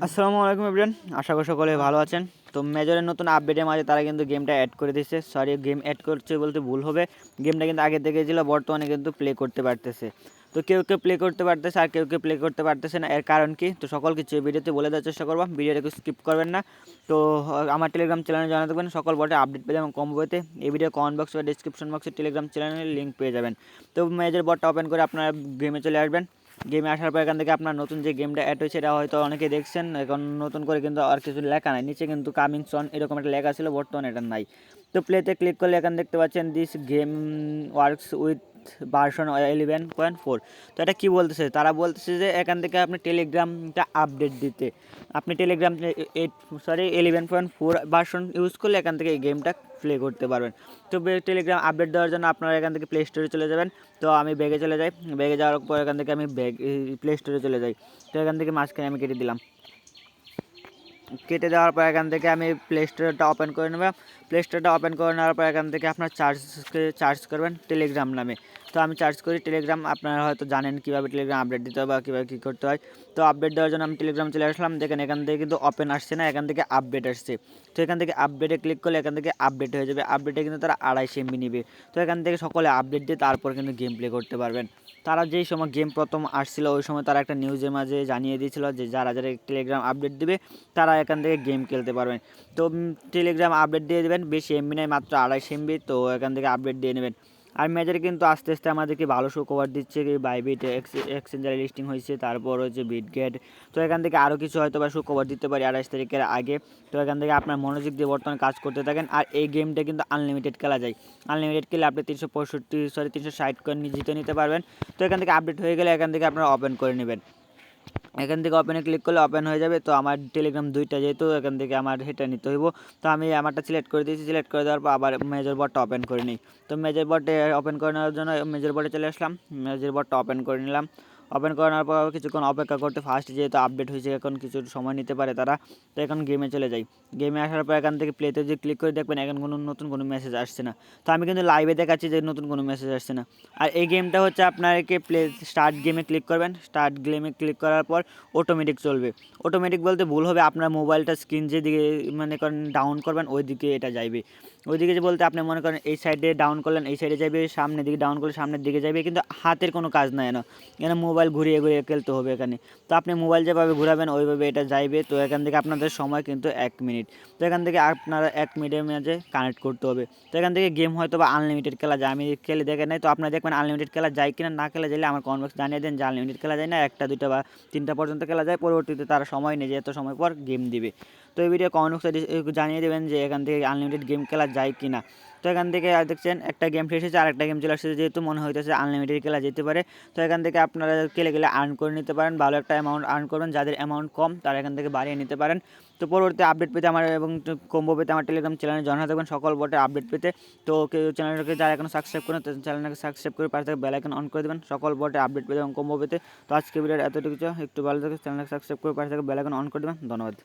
আসসালামু আলাইকুম এভরিয়ান আশা করি সকলে ভালো আছেন। তো মেজরের নতুন আপডেটের মাঝে তারা কিন্তু গেমটা অ্যাড করে দিচ্ছে সরি গেম অ্যাড করছে বলতে ভুল হবে। গেমটা কিন্তু আগে থেকে ছিল, বর্তমানে কিন্তু প্লে করতে পারতেছে। তো কেউ কেউ প্লে করতে পারতেছে আর কেউ কেউ প্লে করতে পারতেছে না, এর কারণ কি? তো সকল কিছু ভিডিওতে বলে দেওয়ার চেষ্টা করব ভিডিওটাকে স্কিপ করবেন না। তো আমার টেলিগ্রাম চ্যানেলে জানা থাকবেন, সকল বটে আপডেট পেয়ে যাবেন কম বইতে। এই ভিডিও কমেন্ট বক্স বা ডিসক্রিপশন বক্সে টেলিগ্রাম চ্যানেলের লিঙ্ক পেয়ে যাবেন। তো মেজর বটটা ওপেন করে আপনারা গেমে চলে আসবেন। গেমে আসার পর এখান থেকে আপনার নতুন যে গেমটা অ্যাড হয়েছে, এটা হয়তো অনেকে দেখছেন। এখন নতুন করে কিন্তু আর কিছু লেখা নাই। নিচে কিন্তু কামিং সন এরকম একটা লেখা ছিল, বর্তমানে এটা নাই। তো প্লেতে ক্লিক করলে এখানে দেখতে পাচ্ছেন this game works with version eleven point four তো এটা কী বলতেছে? তারা বলতেছে যে এখান থেকে আপনি টেলিগ্রামটা আপডেট দিতে। আপনি Telegram eight sorry eleven point four version use করলে এখান থেকে এই গেমটা প্লে করতে পারবেন। তো টেলিগ্রাম আপডেট দেওয়ার জন্য আপনারা এখান থেকে প্লে স্টোরে চলে যাবেন। তো আমি ব্যাগে চলে যাই। ব্যাগে যাওয়ার পর এখান থেকে আমি ব্যাগ প্লে স্টোরে চলে যাই। তো এখান থেকে মাঝখানে আমি কেটে দিলাম। কেটে দেওয়ার পর এখান থেকে আমি প্লে স্টোরটা ওপেন করে নেব। প্লে স্টোরটা ওপেন করে নেওয়ার পর এখান থেকে আপনার চার্জ চার্জ করবেন টেলিগ্রাম নামে। তো আমি চার্জ করি টেলিগ্রাম আপনারা হয়তো জানেন কীভাবে টেলিগ্রাম আপডেট দিতে হয় বা কীভাবে কী করতে হয়। তো আপডেট দেওয়ার জন্য আমি টেলিগ্রাম চলে আসলাম, দেখেন এখান থেকে কিন্তু ওপেন আসছে না, এখান থেকে আপডেট আসছে। তো এখান থেকে আপডেটে ক্লিক করলে এখান থেকে আপডেট হয়ে যাবে আপডেটে কিন্তু তারা আড়াইশো এমবি নেবে। তো এখান থেকে সকলে আপডেট দিয়ে তারপর কিন্তু গেম প্লে করতে পারবেন। তারা যেই সময় গেম প্রথম আসছিল, ওই সময় তারা একটা নিউজের মাঝে জানিয়ে দিয়েছিল যে যারা যারা টেলিগ্রাম আপডেট দেবে, তারা এখান থেকে গেম খেলতে পারবেন। তো টেলিগ্রাম আপডেট দিয়ে দেবেন, বেশি এমবি নেই, মাত্র আড়াইশো এমবি তো এখান থেকে আপডেট দিয়ে নেবেন। আর মেজারে কিন্তু আস্তে আস্তে আমাদেরকে ভালো কভার দিচ্ছে কি বাইবিট এক্সচেঞ্জারে লিস্টিং হয়েছে, তারপর হচ্ছে বিটগেট তো এখান থেকে আরও কিছু হয়তো বা কভার দিতে পারি আড়াইশ তারিখের আগে। তো এখান থেকে আপনার মনোযোগ দিয়ে বর্তমানে কাজ করতে থাকেন। আর এই গেমটা কিন্তু আনলিমিটেড খেলা যায়। আনলিমিটেড খেলে আপনি তিনশো পঁয়ষট্টি সরি তিনশো ষাট করে জিতে নিতে পারবেন। তো এখান থেকে আপডেট হয়ে গেলে এখান থেকে আপনারা ওপেন করে নেবেন। এখান থেকে ওপেনে ক্লিক করলে ওপেন হয়ে যাবে। তো আমার টেলিগ্রাম দুইটা যেহেতু এখান থেকে আমার হেটা নিতে হইব। তো আমি আমারটা সিলেক্ট করে দিয়েছি। সিলেক্ট করে দেওয়ার পর আবার মেজর বোর্ডটা ওপেন করে নিই। তো মেজর বোর্ডটা ওপেন করে নেওয়ার জন্য মেজর বোর্ডে চলে আসলাম। মেজর বোর্ডটা ওপেন করে নিলাম। ওপেন করানোর পর কিছুক্ষণ অপেক্ষা করতে ফার্স্ট যেহেতু আপডেট হয়েছে, এখন কিছু সময় নিতে পারে তারা, তো এখন গেমে চলে যাই। গেমে আসার পর এখান থেকে প্লেতে যে ক্লিক করে দেখবেন এখন কোনো নতুন কোনো মেসেজ আসছে না। তো আমি কিন্তু লাইভে দেখাচ্ছি যে নতুন কোনো মেসেজ আসছে না। আর এই গেমটা হচ্ছে আপনাকে প্লে স্টার্ট গেমে ক্লিক করবেন। স্টার্ট গেমে ক্লিক করার পর অটোমেটিক চলবে। অটোমেটিক বলতে ভুল হবে, আপনার মোবাইলটা স্ক্রিন যেদিকে মানে ডাউন করবেন ওই দিকে এটা যাইবে। ওইদিকে যে বলতে আপনি মনে করেন এই সাইডে ডাউন করলেন, এই সাইডে যাবে সামনের দিকে ডাউন করলে সামনের দিকে যাবে কিন্তু হাতের কোনো কাজ নাই না। এখানে মোবাইল ঘুরিয়ে ঘুরিয়ে খেলতে হবে এখানে। তো আপনি মোবাইল যেভাবে ঘুরাবেন, ওইভাবে এটা যাইবে। তো এখান থেকে আপনাদের সময় কিন্তু এক মিনিট তো এখান থেকে আপনারা এক মিনিটের মাঝে কানেক্ট করতে হবে। তো এখান থেকে গেম হয়তো বা আনলিমিটেড খেলা যায়। আমি খেলে দেখে নাই, তো আপনারা দেখবেন আনলিমিটেড খেলা যায় কিনা, না খেলা যাইলে আমার কনভার্স জানিয়ে দেন যে আনলিমিটেড খেলা যায় না, একটা, দুইটা বা তিনটা পর্যন্ত খেলা যায়। পরবর্তীতে তারা সময় নেই যে এত সময় পর গেম দিবে। তো এই ভিডিও কমেন্ট বক্সে জানিয়ে দেবেন যে এখান থেকে আনলিমিটেড গেম খেলা যায় কি না তো এখান থেকে দেখছেন একটা গেম শেষ হয়েছে আর একটা গেম চলে আসছে, যেহেতু মনে হইতেছে আনলিমিটেড খেলা যেতে পারে। তো এখান থেকে আপনারা খেলে গেলে আর্ন করে নিতে পারেন, ভালো একটা অ্যামাউন্ট আর্ন করবেন যাদের অ্যামাউন্ট কম তারা এখান থেকে বাড়িয়ে নিতে পারেন। তো পরবর্তী আপডেট পেতে আমার এবং কম্বো পেতে আমার টেলিগ্রাম চ্যানেলে জানা থাকবেন সকল বটে আপডেট পেতে। তো কেউ চ্যানেলটাকে যারা এখন সাবস্ক্রাইব করেন চ্যানেলটাকে সাবস্ক্রাইব করে পাশে থেকে বেল আইকন অন করে দেবেন, সকল বটে আপডেট পেতে এবং কম্বো পেতে। তো আজকে ভিডিওর এতটুকু একটু ভালো থাকে চ্যানেলটাকে সাবস্ক্রাইব করে পাশে থেকে বেল আইকন অন করে দেবেন, ধন্যবাদ।